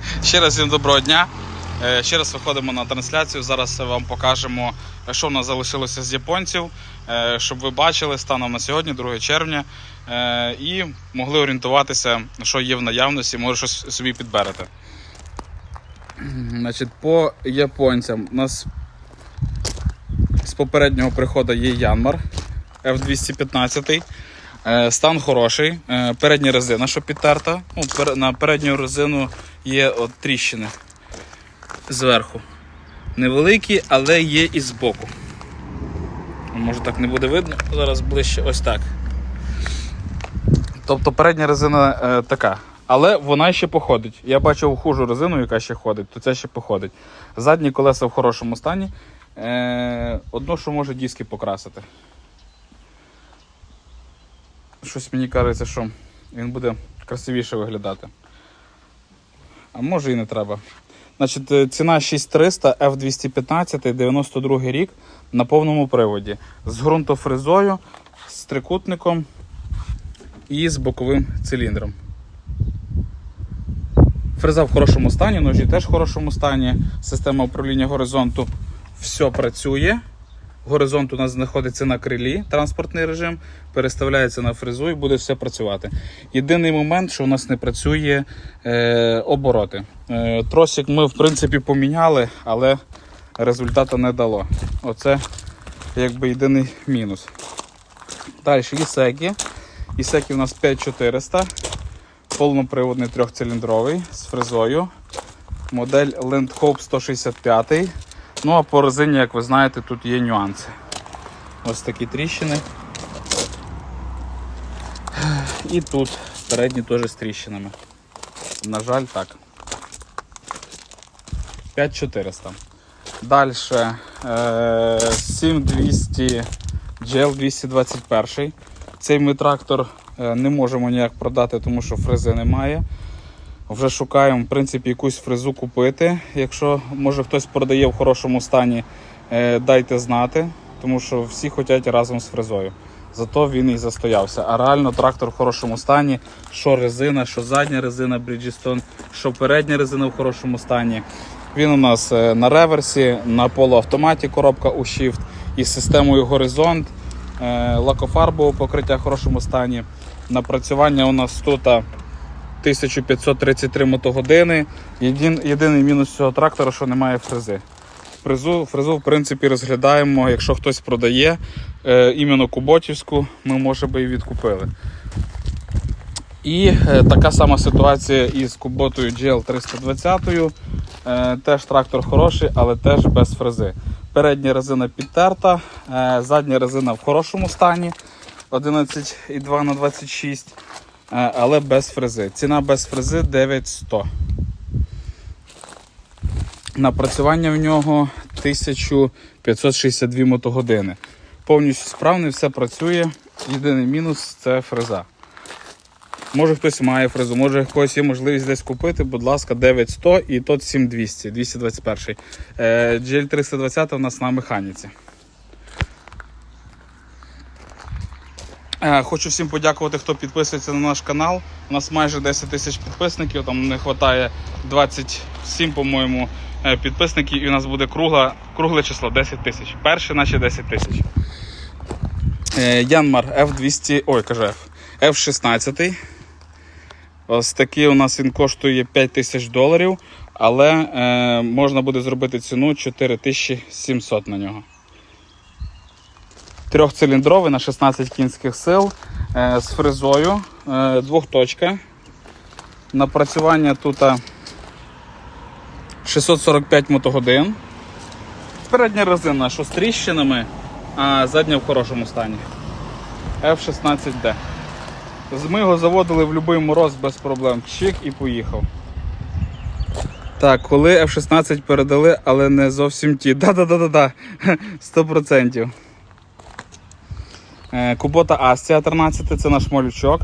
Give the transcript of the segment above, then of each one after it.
Ще раз всім доброго дня. Е, Ще раз виходимо на трансляцію. Зараз вам покажемо, що в нас залишилося з японців, е, щоб ви бачили станом на сьогодні, 2 червня, е, і могли орієнтуватися, що є в наявності, може щось собі підберете. Значить, по японцям у нас з попереднього приходу є Янмар F215. Е, Стан хороший. Е, Передня резина, що підтерта. Ну, на передню резину є от тріщини зверху. Невеликі, але є і збоку. Може так не буде видно. Зараз ближче ось так. Тобто передня резина е, така. Але вона ще походить. Я бачив хужу резину, яка ще ходить, то це ще походить. Задні колеса в хорошому стані. Е, одно, що може диски покрасити. Щось мені кажеться, що він буде красивіше виглядати. А може і не треба. Значить, е, ціна 6300 F215, 92 рік на повному приводі. З ґрунтофрезою, з трикутником і з боковим циліндром. Фреза в хорошому стані, ножі теж в хорошому стані. Система управління горизонту все працює. Горизонт у нас знаходиться на крилі, транспортний режим, переставляється на фрезу і буде все працювати. Єдиний момент, що у нас не працює е, обороти. Е, тросик ми в принципі поміняли, але результату не дало. Оце якби єдиний мінус. Далі ісеки. Ісеки у нас 5400, повноприводний трьохциліндровий з фрезою. Модель Land Hope 165. Ну а по резині, як ви знаєте, тут є нюанси. Ось такі тріщини. І тут передні теж з тріщинами. На жаль, так. 5400. Далі е, 7200 GL 221. Цей ми трактор е, не можемо ніяк продати, тому що фрези немає. Вже шукаємо в принципі, якусь фрезу купити. Якщо може хтось продає в хорошому стані, е, дайте знати, тому що всі хочуть разом з фрезою. Зато він і застоявся. А реально трактор в хорошому стані. Що резина, що задня резина Bridgestone, що передня резина в хорошому стані. Він у нас е, на реверсі, на полуавтоматі коробка у Shift із системою Горизонт, е, лакофарбове покриття в хорошому стані. Напрацювання у нас тут 1533 мотогодини. Єдин, єдиний мінус цього трактора, що немає фрези. Фрезу, фрезу, в принципі, розглядаємо, якщо хтось продає е, іменно Куботівську, ми, може би, і відкупили. І е, така сама ситуація із Куботою GL320. Е, теж трактор хороший, але теж без фрези. Передня резина підтерта, е, задня резина в хорошому стані 11,2 на 26 е, але без фрези. Ціна без фрези 9100. Напрацювання в нього 1562 мотогодини. Повністю справний, все працює. Єдиний мінус це фреза. Може хтось має фрезу, може когось є можливість десь купити, будь ласка, 9100 і тот 7200, 221. Е, GL 320 у нас на механіці. Хочу всім подякувати, хто підписується на наш канал. У нас майже 10 тисяч підписників, там не вистачає 27, по-моєму, е, підписників, і у нас буде кругла, кругле число 10 тисяч. Перше наші 10 тисяч. Е, Янмар F200, ой, кажу F, F16. Ось такий у нас він коштує 5 тисяч доларів, але е, можна буде зробити ціну 4700 на нього. Трьохциліндровий на 16 кінських сил е, з фрезою, е, двохточка. Напрацювання тут 645 мотогодин. Передня резина, що з а задня в хорошому стані. F16D. Ми його заводили в будь-який мороз без проблем. Чик і поїхав. Так, коли F16 передали, але не зовсім ті. Да-да-да-да-да. 100%. Е, Кубота Астія 13 це наш малючок.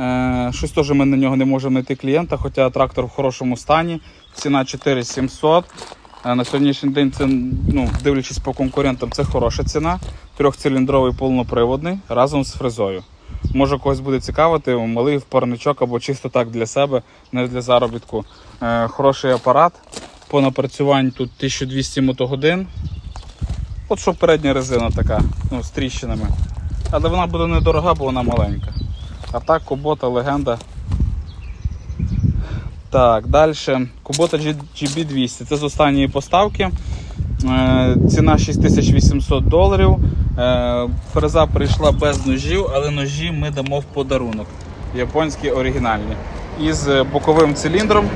Е, Щось теж ми на нього не можемо знайти клієнта, хоча трактор в хорошому стані. Ціна 4700. Е, На сьогоднішній день це, ну, дивлячись по конкурентам, це хороша ціна. Трьохциліндровий повноприводний разом з фрезою. Може когось буде цікавити, малий впарничок або чисто так для себе, не для заробітку. Хороший апарат. По напрацюванню тут 1200 мотогодин. От що передня резина така, ну, з тріщинами. Але вона буде недорога, бо вона маленька. А так, Кубота легенда. Так, далі. Кубота GB200. Це з останньої поставки. Е, Ціна 6800 доларів. Е, Фреза прийшла без ножів, але ножі ми дамо в подарунок. Японські оригінальні. Із е, боковим циліндром.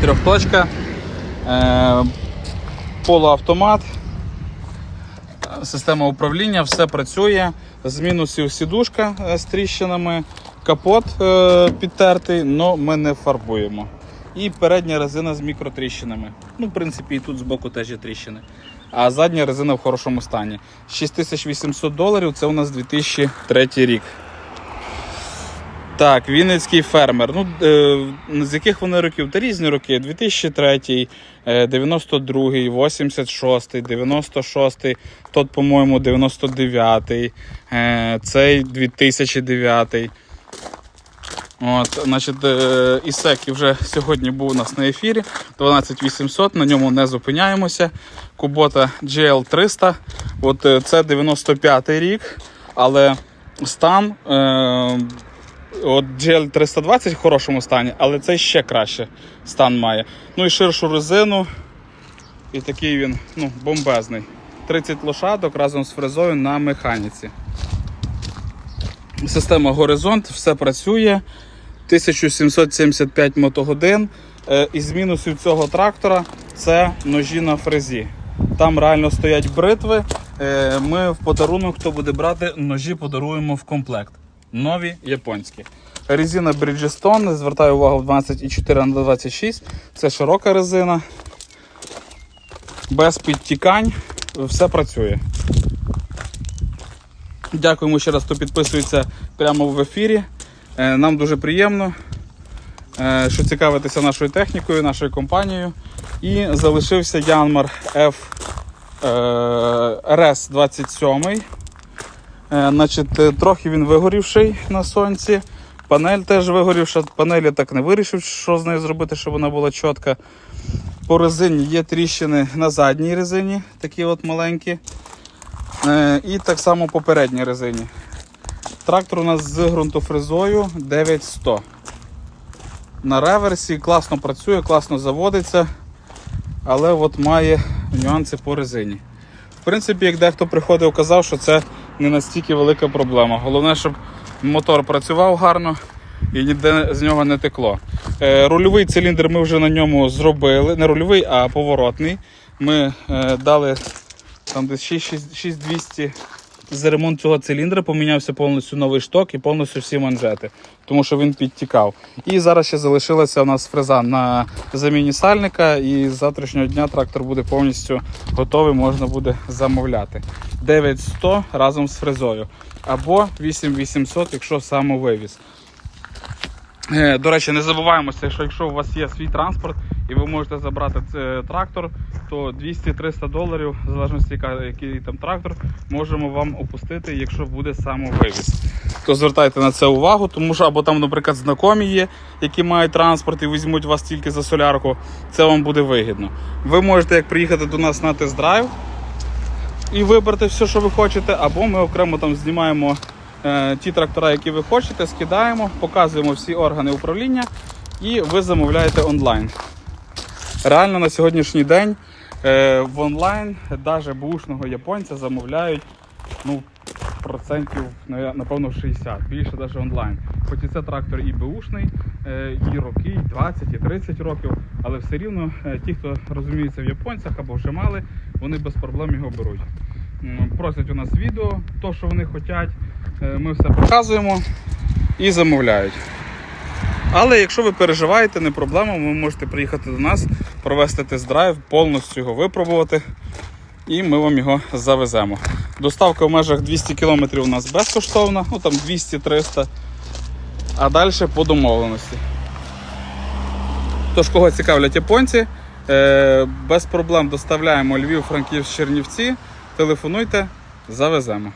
Трьохточка. Полуавтомат. Система управління, все працює. З мінусів сідушка е, з тріщинами, капот е, підтертий, але ми не фарбуємо. І передня резина з мікротріщинами. Ну, в принципі, і тут збоку теж є тріщини. А задня резина в хорошому стані. 6800 доларів це у нас 2003 рік. Так, Вінницький фермер. Ну, е, з яких вони років? Та різні роки. 2003, е, 92, 86, 96, тот, по-моєму, 99, е, цей 2009. От, значить, е, Ісекі вже сьогодні був у нас на ефірі. 12800, на ньому не зупиняємося. Кубота GL300. От е, це 95 рік, але стан. Е, От GL 320 в хорошому стані, але цей ще краще стан має. Ну і ширшу резину. І такий він ну, бомбезний. 30 лошадок разом з фрезою на механіці. Система Горизонт, все працює. 1775 мотогодин. Е, Із мінусів цього трактора це ножі на фрезі. Там реально стоять бритви. Е, Ми в подарунок, хто буде брати, ножі подаруємо в комплект. Нові японські. Резина Bridgestone, звертаю увагу 12,4 на 26. Це широка резина. Без підтікань. Все працює. Дякуємо ще раз, хто підписується прямо в ефірі. Е, Нам дуже приємно, е, що цікавитеся нашою технікою, нашою компанією. І залишився Янмар F е, RS 27. Е, Значить, е, трохи він вигорівший на сонці. Панель теж вигорівша. Панель я так не вирішив, що з нею зробити, щоб вона була чітка. По резині є тріщини на задній резині, такі от маленькі. Е, І так само по передній резині. Трактор у нас з ґрунтофрезою 9100. На реверсі класно працює, класно заводиться, але от має нюанси по резині. В принципі, як дехто приходив, казав, що це не настільки велика проблема. Головне, щоб мотор працював гарно і ніде з нього не текло. Е, Рульовий циліндр ми вже на ньому зробили. Не рульовий, а поворотний. Ми е, дали там десь 6200 за ремонт цього циліндра помінявся повністю новий шток і повністю всі манжети, тому що він підтікав. І зараз ще залишилася у нас фреза на заміні сальника, і з завтрашнього дня трактор буде повністю готовий, можна буде замовляти. 9100 разом з фрезою. Або 8800, якщо самовивіз. Е, До речі, не забуваємося, що якщо у вас є свій транспорт і ви можете забрати трактор, то 200-300 доларів, в залежності який там трактор, можемо вам опустити, якщо буде самовивіз. То звертайте на це увагу, тому що або там, наприклад, знайомі є, які мають транспорт і візьмуть вас тільки за солярку, це вам буде вигідно. Ви можете як приїхати до нас на тест-драйв і вибрати все, що ви хочете, або ми окремо там знімаємо е, ті трактора, які ви хочете, скидаємо, показуємо всі органи управління і ви замовляєте онлайн. Реально на сьогоднішній день е, в онлайн навіть бушного японця замовляють ну, процентів, напевно, 60, більше навіть онлайн. Хоч і це трактор і бушний, е, і роки, і 20, і 30 років, але все рівно е, ті, хто розуміється в японцях або вже мали, вони без проблем його беруть. Просять у нас відео, то, що вони хочуть, е, ми все показуємо і замовляють. Але якщо ви переживаєте, не проблема, ви можете приїхати до нас, провести тест-драйв, повністю його випробувати, і ми вам його завеземо. Доставка в межах 200 км у нас безкоштовна, ну там 200-300, а далі по домовленості. Тож, кого цікавлять японці, е, без проблем доставляємо Львів, Франківськ, Чернівці. Телефонуйте, завеземо.